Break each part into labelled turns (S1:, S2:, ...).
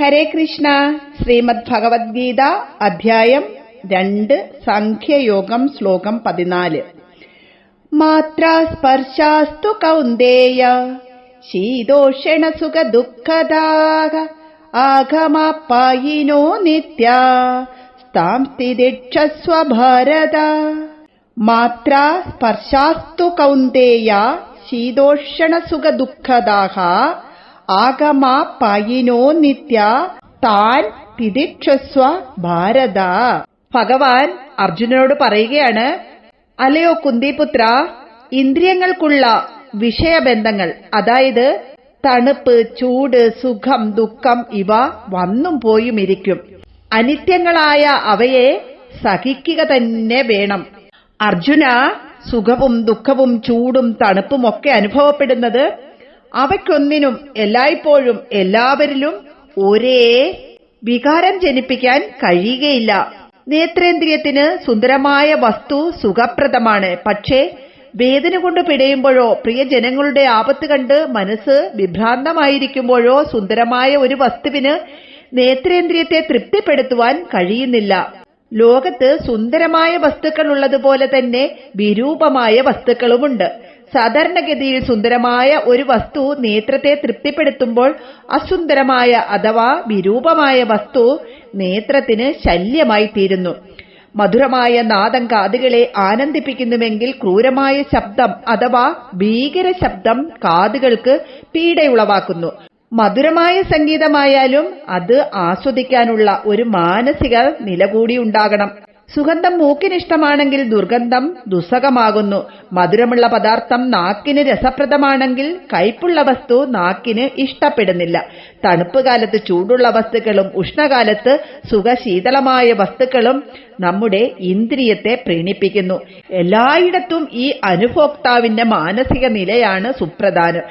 S1: ഹരേ കൃഷ്ണ. ശ്രീമദ് ഭഗവത്ഗീത അധ്യായം രണ്ട് സംഖ്യയോഗം ശ്ലോകം പതിനാല്. മാത്രാ സ്പർശാസ്തു കൗന്ദേയ ശീതോഷണ സുഖ ദുഃഖദാഹ ആഗമാപ്പായിനോ നിത്യ സ്ഥാം സ്ഥിതിക്ഷസ്വ ഭാരത. മാത്രാ സ്പർശാസ്തു കൗന്ദേയ ശീതോഷണ സുഖ ദുഃഖദാഹ ആഗമാ പായിനോ നിത്യ താൻ തിദിക്ഷസ്വ ഭാരത. ഭഗവാൻ അർജുനനോട് പറയുകയാണ് അലയോ കുന്തിപുത്ര ഇന്ദ്രിയങ്ങൾക്കുള്ള വിഷയബന്ധങ്ങൾ അതായത് തണുപ്പ് ചൂട് സുഖം ദുഃഖം ഇവ വന്നും പോയും ഇരിക്കും അനിത്യങ്ങളായ അവയെ സഹിക്കുക തന്നെ വേണം. അർജുന സുഖവും ദുഃഖവും ചൂടും തണുപ്പും ഒക്കെ അനുഭവപ്പെടുന്നത് അവയ്ക്കൊന്നിനും എല്ലായ്പ്പോഴും എല്ലാവരിലും ഒരേ വികാരം ജനിപ്പിക്കാൻ കഴിയുകയില്ല. നേത്രേന്ദ്രിയത്തിന് സുന്ദരമായ വസ്തു സുഖപ്രദമാണ്. പക്ഷേ വേദന കൊണ്ട് പിടയുമ്പോഴോ പ്രിയജനങ്ങളുടെ ആപത്ത് കണ്ട് മനസ്സ് വിഭ്രാന്തമായിരിക്കുമ്പോഴോ സുന്ദരമായ ഒരു വസ്തുവിന് നേത്രേന്ദ്രിയത്തെ തൃപ്തിപ്പെടുത്തുവാൻ കഴിയുന്നില്ല. ലോകത്ത് സുന്ദരമായ വസ്തുക്കൾ ഉള്ളതുപോലെ തന്നെ വിരൂപമായ വസ്തുക്കളുമുണ്ട്. സാധാരണഗതിയിൽ സുന്ദരമായ ഒരു വസ്തു നേത്രത്തെ തൃപ്തിപ്പെടുത്തുമ്പോൾ അസുന്ദരമായ അഥവാ വിരൂപമായ വസ്തു നേത്രത്തിന് ശല്യമായി തീരുന്നു. മധുരമായ നാദം കാതുകളെ ആനന്ദിപ്പിക്കുന്നുവെങ്കിൽ ക്രൂരമായ ശബ്ദം അഥവാ ഭീകര ശബ്ദം കാതുകൾക്ക് പീഡയുളവാക്കുന്നു. മധുരമായ സംഗീതമായാലും അത് ആസ്വദിക്കാനുള്ള ഒരു മാനസിക നില കൂടി ഉണ്ടാകണം. സുഗന്ധം മൂക്കിനിഷ്ടമാണെങ്കിൽ ദുർഗന്ധം ദുസ്സഹമാകുന്നു. മധുരമുള്ള പദാർത്ഥം നാക്കിന് രസപ്രദമാണെങ്കിൽ കയ്പുള്ള വസ്തു നാക്കിന് ഇഷ്ടപ്പെടുന്നില്ല. തണുപ്പ് കാലത്ത് ചൂടുള്ള വസ്തുക്കളും ഉഷ്ണകാലത്ത് സുഖശീതളമായ വസ്തുക്കളും നമ്മുടെ ഇന്ദ്രിയത്തെ പ്രീണിപ്പിക്കുന്നു. എല്ലായിടത്തും ഈ അനുഭോക്താവിന്റെ മാനസിക നിലയാണ് സുപ്രധാനം.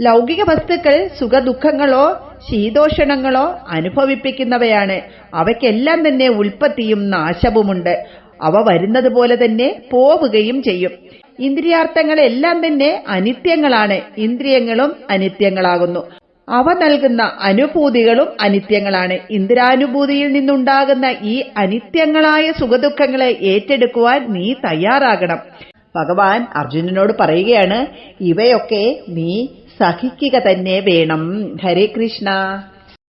S1: ലൗകിക വസ്തുക്കൾ സുഖദുഃഖങ്ങളോ ശീതോഷണങ്ങളോ അനുഭവിപ്പിക്കുന്നവയാണ്. അവയ്ക്കെല്ലാം തന്നെ ഉൽപ്പത്തിയും നാശവുമുണ്ട്. അവ വരുന്നത് പോലെ തന്നെ പോവുകയും ചെയ്യും. ഇന്ദ്രിയാർത്ഥങ്ങളെല്ലാം തന്നെ അനിത്യങ്ങളാണ്. ഇന്ദ്രിയങ്ങളും അനിത്യങ്ങളാകുന്നു. അവ നൽകുന്ന അനുഭൂതികളും അനിത്യങ്ങളാണ്. ഇന്ദ്രാനുഭൂതിയിൽ നിന്നുണ്ടാകുന്ന ഈ അനിത്യങ്ങളായ സുഖദുഃഖങ്ങളെ ഏറ്റെടുക്കുവാൻ നീ തയ്യാറാകണം. ഭഗവാൻ അർജുനനോട് പറയുകയാണ് ഇവയൊക്കെ നീ സഹിക്കുക തന്നെ വേണം. ഹരേ കൃഷ്ണ.